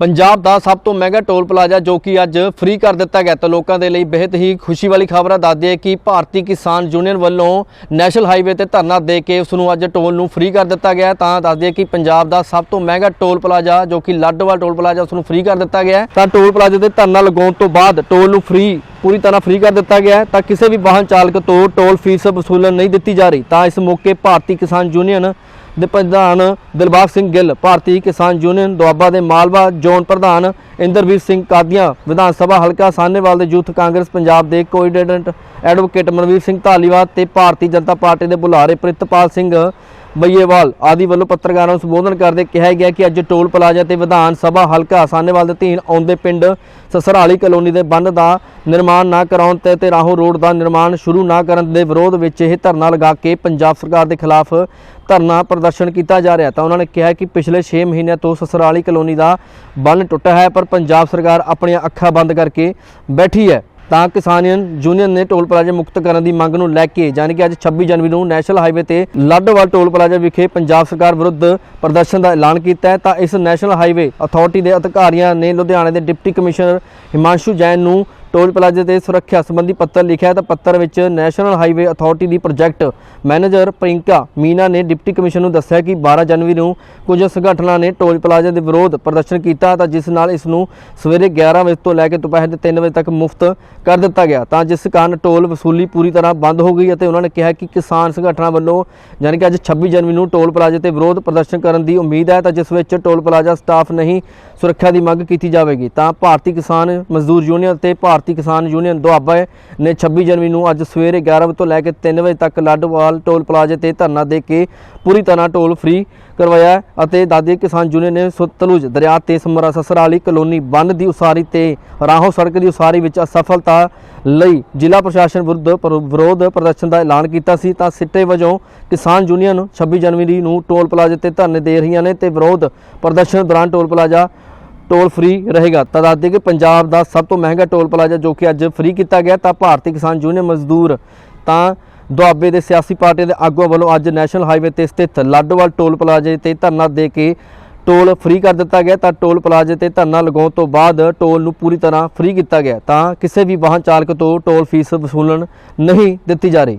ਪੰਜਾਬ ਦਾ ਸਭ ਤੋਂ ਮਹਿੰਗਾ ਟੋਲ ਪਲਾਜ਼ਾ ਜੋ ਕਿ ਅੱਜ ਫ੍ਰੀ ਕਰ ਦਿੱਤਾ ਗਿਆ ਤਾਂ ਲੋਕਾਂ ਦੇ ਲਈ ਬਹੁਤ ਹੀ ਖੁਸ਼ੀ ਵਾਲੀ ਖਬਰ ਆ, ਦੱਸਦੀ ਹੈ ਕਿ ਭਾਰਤੀ ਕਿਸਾਨ ਯੂਨੀਅਨ ਵੱਲੋਂ ਨੈਸ਼ਨਲ ਹਾਈਵੇ ਤੇ ਧਰਨਾ ਦੇ ਕੇ ਉਸ ਨੂੰ ਅੱਜ ਟੋਲ ਨੂੰ ਫ੍ਰੀ ਕਰ ਦਿੱਤਾ ਗਿਆ ਤਾਂ ਦੱਸਦੀ ਹੈ ਕਿ ਪੰਜਾਬ ਦਾ ਸਭ ਤੋਂ ਮਹਿੰਗਾ ਟੋਲ ਪਲਾਜ਼ਾ ਜੋ ਕਿ ਲਾਡੋਵਾਲ ਟੋਲ ਪਲਾਜ਼ਾ ਉਸ ਨੂੰ ਫ੍ਰੀ ਕਰ ਦਿੱਤਾ ਗਿਆ ਤਾਂ ਟੋਲ ਪਲਾਜ਼ੇ ਤੇ ਧਰਨਾ ਲਗਾਉਣ ਤੋਂ ਬਾਅਦ ਟੋਲ ਨੂੰ ਫ੍ਰੀ, ਪੂਰੀ ਤਰ੍ਹਾਂ ਫ੍ਰੀ ਕਰ ਦਿੱਤਾ ਗਿਆ ਤਾਂ ਕਿਸੇ ਵੀ ਵਾਹਨ ਚਾਲਕ ਤੋਂ ਟੋਲ ਫੀਸ ਵਸੂਲਣ ਨਹੀਂ ਦਿੱਤੀ ਜਾ ਰਹੀ ਤਾਂ ਇਸ ਮੌਕੇ ਭਾਰਤੀ ਕਿਸਾਨ ਯੂਨੀਅਨ ਦੇ ਪ੍ਰਧਾਨ ਦਿਲਬਾਗ ਸਿੰਘ ਗਿੱਲ, ਭਾਰਤੀ ਕਿਸਾਨ ਯੂਨੀਅਨ ਦੁਆਬਾ ਦੇ ਮਾਲਵਾ ਜ਼ੋਨ ਪ੍ਰਧਾਨ ਇੰਦਰਵੀਰ ਸਿੰਘ ਕਾਦੀਆਂ, ਵਿਧਾਨ ਸਭਾ ਹਲਕਾ ਸਾਹਨੇਵਾਲ ਦੇ ਯੂਥ ਕਾਂਗਰਸ ਪੰਜਾਬ ਦੇ ਕੋਆਰਡੀਨੇਟਰ ਐਡਵੋਕੇਟ ਮਨਵੀਰ ਸਿੰਘ ਧਾਲੀਵਾਲ ਤੇ ਭਾਰਤੀ ਜਨਤਾ ਪਾਰਟੀ ਦੇ ਬੁਲਾਰੇ ਪ੍ਰਿਤਪਾਲ ਸਿੰਘ ਬਈਏਵਾਲ ਆਦਿ ਵੱਲੋਂ ਪੱਤਰਕਾਰਾਂ ਨੂੰ ਸੰਬੋਧਨ ਕਰਦੇ ਕਿਹਾ ਗਿਆ ਕਿ ਅੱਜ ਟੋਲ ਪਲਾਜ਼ਾ ਤੇ ਵਿਧਾਨ ਸਭਾ ਹਲਕਾ ਸਾਹਨੇਵਾਲ ਦੇ ਧੀਨ ਆਉਂਦੇ ਪਿੰਡ ਸਸਰਾਲੀ ਕਲੋਨੀ ਦੇ ਬੰਦ ਦਾ ਨਿਰਮਾਣ ਨਾ ਕਰਾਉਣ ਤੇ ਤੇ ਰਾਹੋਂ ਰੋਡ ਦਾ ਨਿਰਮਾਣ ਸ਼ੁਰੂ ਨਾ ਕਰਨ ਦੇ ਵਿਰੋਧ ਵਿੱਚ ਇਹ ਧਰਨਾ ਲਗਾ ਕੇ ਪੰਜਾਬ ਸਰਕਾਰ ਦੇ ਖਿਲਾਫ ਧਰਨਾ ਪ੍ਰਦਰਸ਼ਨ ਕੀਤਾ ਜਾ ਰਿਹਾ। ਤਾਂ ਉਹਨਾਂ ਨੇ ਕਿਹਾ ਕਿ ਪਿਛਲੇ 6 ਮਹੀਨਿਆਂ ਤੋਂ ਸਸਰਾਲੀ ਕਲੋਨੀ ਦਾ ਬੰਨ ਟੁੱਟਾ ਹੈ, ਪਰ ਪੰਜਾਬ ਸਰਕਾਰ ਆਪਣੀਆਂ ਅੱਖਾਂ ਬੰਦ ਕਰਕੇ ਬੈਠੀ ਹੈ। ਤਾਂ ਕਿਸਾਨ ਯੂਨੀਅਨ ਨੇ ਟੋਲ ਪਲਾਜ਼ਾ ਮੁਕਤ ਕਰਨ ਦੀ ਮੰਗ ਨੂੰ ਲੈ ਕੇ, ਯਾਨੀ ਕਿ ਅੱਜ 26 ਜਨਵਰੀ ਨੂੰ ਨੈਸ਼ਨਲ ਹਾਈਵੇ ਤੇ ਲਾਡੋਵਾਲ ਟੋਲ ਪਲਾਜ਼ਾ ਵਿਖੇ ਪੰਜਾਬ ਸਰਕਾਰ ਵਿਰੁੱਧ ਪ੍ਰਦਰਸ਼ਨ ਦਾ ਐਲਾਨ ਕੀਤਾ ਹੈ। ਤਾਂ ਇਸ ਨੈਸ਼ਨਲ ਹਾਈਵੇ ਅਥਾਰਟੀ ਦੇ ਅਧਿਕਾਰੀਆਂ ਨੇ ਲੁਧਿਆਣਾ ਦੇ ਡਿਪਟੀ ਕਮਿਸ਼ਨਰ ਹਿਮਾਂਸ਼ੂ ਜੈਨ ਨੂੰ ਟੋਲ ਪਲਾਜ਼ੇ ਤੇ ਸੁਰੱਖਿਆ ਸੰਬੰਧੀ ਪੱਤਰ ਲਿਖਿਆ ਤਾਂ ਪੱਤਰ ਵਿੱਚ ਨੈਸ਼ਨਲ ਹਾਈਵੇ ਅਥਾਰਟੀ ਦੀ ਪ੍ਰੋਜੈਕਟ ਮੈਨੇਜਰ ਪ੍ਰਿੰਕਾ ਮੀਨਾ ਨੇ ਡਿਪਟੀ ਕਮਿਸ਼ਨਰ ਨੂੰ ਦੱਸਿਆ ਕਿ 12 ਜਨਵਰੀ ਨੂੰ ਕੁਝ ਸੰਗਠਨਾਂ ਨੇ ਟੋਲ ਪਲਾਜ਼ੇ ਦੇ ਵਿਰੋਧ ਪ੍ਰਦਰਸ਼ਨ ਕੀਤਾ ਤਾਂ ਜਿਸ ਨਾਲ ਇਸ ਨੂੰ ਸਵੇਰੇ 11 ਵਜੇ ਤੋਂ ਲੈ ਕੇ ਦੁਪਹਿਰ ਦੇ 3 ਵਜੇ ਤੱਕ ਮੁਫਤ ਕਰ ਦਿੱਤਾ ਗਿਆ। ਤਾਂ ਜਿਸ ਕਾਰਨ ਟੋਲ ਵਸੂਲੀ ਪੂਰੀ ਤਰ੍ਹਾਂ ਬੰਦ ਹੋ ਗਈ ਅਤੇ ਉਹਨਾਂ ਨੇ ਕਿਹਾ ਕਿ ਕਿਸਾਨ ਸੰਗਠਨਾਂ ਵੱਲੋਂ ਯਾਨੀ ਕਿ ਅੱਜ 26 ਜਨਵਰੀ ਨੂੰ ਟੋਲ ਪਲਾਜ਼ੇ ਤੇ ਵਿਰੋਧ ਪ੍ਰਦਰਸ਼ਨ ਕਰਨ ਦੀ ਉਮੀਦ ਹੈ ਤਾਂ ਜਿਸ ਵਿੱਚ ਟੋਲ ਪਲਾਜ਼ਾ ਸਟਾਫ ਨਹੀਂ ਸੁਰੱਖਿਆ ਦੀ ਮੰਗ ਕੀਤੀ ਜਾਵੇਗੀ। ਤਾਂ ਭਾਰਤੀ ਕਿਸਾਨ ਮਜ਼ਦੂਰ ਯੂਨੀਅਨ ਤੇ ਭਾਰਤ ਕਿਸਾਨ ਯੂਨੀਅਨ ਦੁਆਬਾ ਨੇ 26 ਜਨਵਰੀ ਨੂੰ ਅੱਜ ਸਵੇਰੇ 11 ਵਜੇ ਤੋਂ ਲੈ ਕੇ 3 ਵਜੇ ਤੱਕ ਲਾਡੋਵਾਲ ਟੋਲ ਪਲਾਜ਼ੇ ਤੇ ਧਰਨਾ ਦੇ ਕੇ ਪੂਰੀ ਤਰ੍ਹਾਂ ਟੋਲ ਫ੍ਰੀ ਕਰਵਾਇਆ ਅਤੇ ਦਾਦੀ ਕਿਸਾਨ ਯੂਨੀਅਨ ਨੇ ਸਤਲੁਜ ਦਰਿਆ ਤੇ ਸਮਰਾ ਸਸਰਾਲੀ ਕਲੋਨੀ ਬੰਨ ਦੀ ਉਸਾਰੀ ਤੇ ਰਾਹੋਂ ਸੜਕ ਦੀ ਉਸਾਰੀ ਵਿੱਚ ਅਸਫਲਤਾ ਲਈ ਜ਼ਿਲ੍ਹਾ ਪ੍ਰਸ਼ਾਸਨ ਵਿਰੁੱਧ ਵਿਰੋਧ ਪ੍ਰਦਰਸ਼ਨ ਦਾ ਐਲਾਨ ਕੀਤਾ ਸੀ। ਤਾਂ ਸਿੱਟੇ ਵਜੋਂ ਕਿਸਾਨ ਯੂਨੀਅਨ 26 ਜਨਵਰੀ ਨੂੰ ਟੋਲ ਪਲਾਜ਼ੇ ਤੇ ਧਰਨੇ ਦੇ ਰਹੀਆਂ ਨੇ ਤੇ ਵਿਰੋਧ ਪ੍ਰਦਰਸ਼ਨ ਦੌਰਾਨ ਟੋਲ ਪਲਾਜ਼ਾ ਟੋਲ ਫ੍ਰੀ ਰਹੇਗਾ। ਤਾਂ ਦੱਸ ਦਈਏ ਕਿ ਪੰਜਾਬ ਦਾ ਸਭ ਤੋਂ ਮਹਿੰਗਾ ਟੋਲ ਪਲਾਜ਼ਾ ਜੋ ਕਿ ਅੱਜ ਫ੍ਰੀ ਕੀਤਾ ਗਿਆ, ਤਾਂ ਭਾਰਤੀ ਕਿਸਾਨ ਯੂਨੀਅਨ ਮਜ਼ਦੂਰ ਤਾਂ ਦੁਆਬੇ ਦੇ ਸਿਆਸੀ ਪਾਰਟੀਆਂ ਦੇ ਆਗੂਆਂ ਵੱਲੋਂ ਅੱਜ ਨੈਸ਼ਨਲ ਹਾਈਵੇ ਤੇ ਸਥਿਤ ਲਾਡੋਵਾਲ ਟੋਲ ਪਲਾਜ਼ੇ ਤੇ ਧਰਨਾ ਦੇ ਕੇ ਟੋਲ ਫ੍ਰੀ ਕਰ ਦਿੱਤਾ ਗਿਆ। ਤਾਂ ਟੋਲ ਪਲਾਜ਼ੇ ਤੇ ਧਰਨਾ ਲਗਾਉਣ ਤੋਂ ਬਾਅਦ ਟੋਲ ਨੂੰ ਪੂਰੀ ਤਰ੍ਹਾਂ ਫ੍ਰੀ ਕੀਤਾ ਗਿਆ। ਤਾਂ ਕਿਸੇ ਵੀ ਵਾਹਨ ਚਾਲਕ ਤੋਂ ਟੋਲ ਫੀਸ ਵਸੂਲਣ ਨਹੀਂ ਦਿੱਤੀ ਜਾ ਰਹੀ।